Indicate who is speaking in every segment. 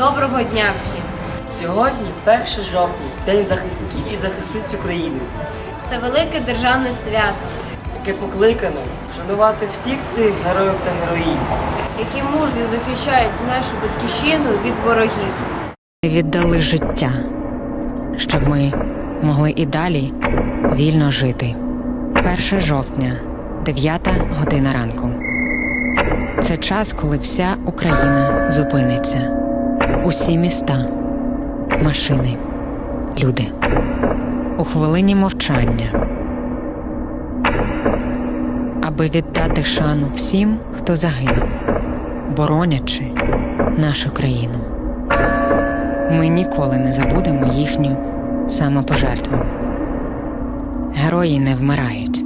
Speaker 1: Доброго дня всім!
Speaker 2: Сьогодні 1 жовтня, День захисників і захисниць України,
Speaker 1: Це велике державне свято,
Speaker 2: яке покликано вшанувати всіх тих героїв та героїнь,
Speaker 1: які мужньо захищають нашу батьківщину від ворогів.
Speaker 3: віддали життя, щоб ми могли і далі вільно жити. 1 жовтня, 9 година ранку. Це час, коли вся Україна зупиниться. Усі міста, машини, люди. У хвилині мовчання. Аби віддати шану всім, хто загинув, боронячи нашу країну. Ми ніколи не забудемо їхню самопожертву. Герої не вмирають.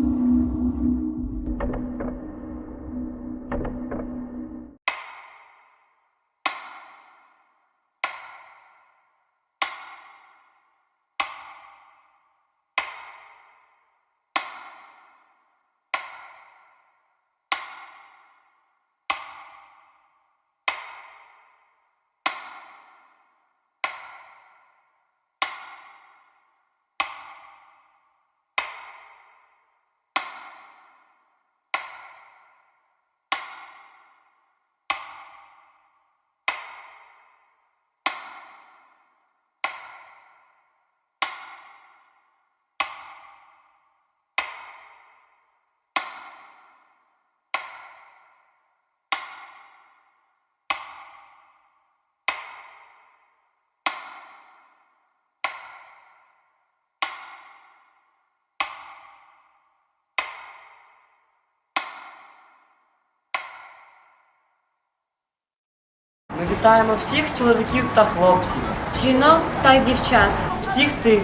Speaker 2: Вітаємо всіх чоловіків та хлопців,
Speaker 1: Жінок та дівчат.
Speaker 2: всіх тих,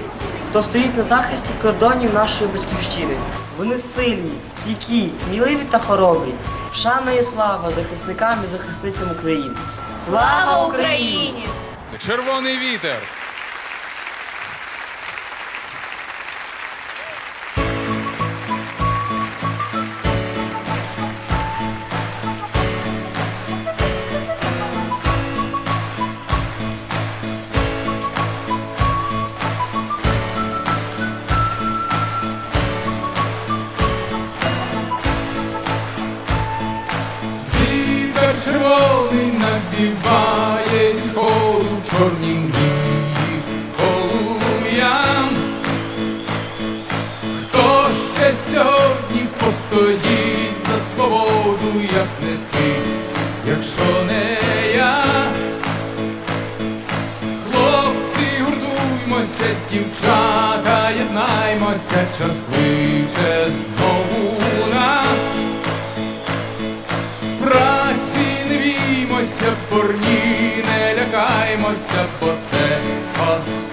Speaker 2: хто стоїть на захисті кордонів нашої батьківщини. Вони сильні, стійкі, сміливі та хоробрі. Шана і слава захисникам і захисницям України.
Speaker 1: Слава Україні!
Speaker 4: Червоний вітер. Вітер червоний зі сходу чорні мрії полуям. Хто ще сьогодні постоїть за свободу, як не ти, якщо не я? Хлопці, гуртуймося, дівчата, єднаймося, час кличе знову борні, не лякаймося, бо це останній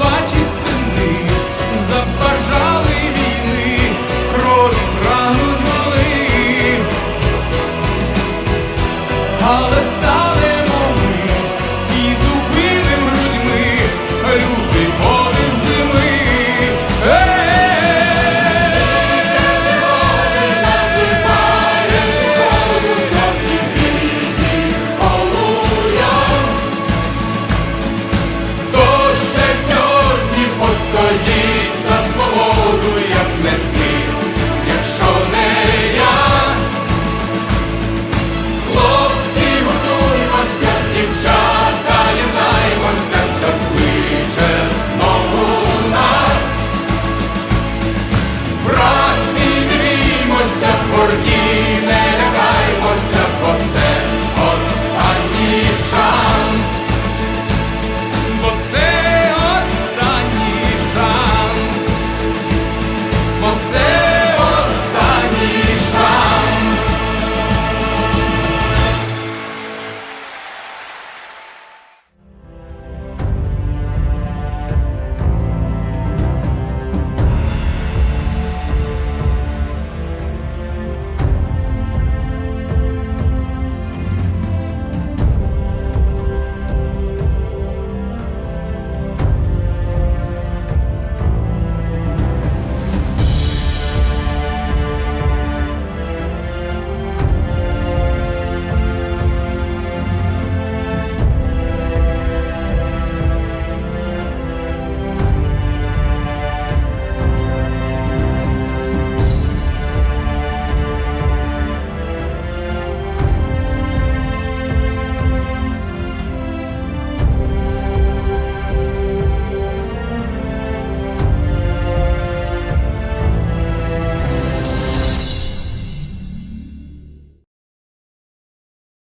Speaker 4: знов То ще сьогодні постоїть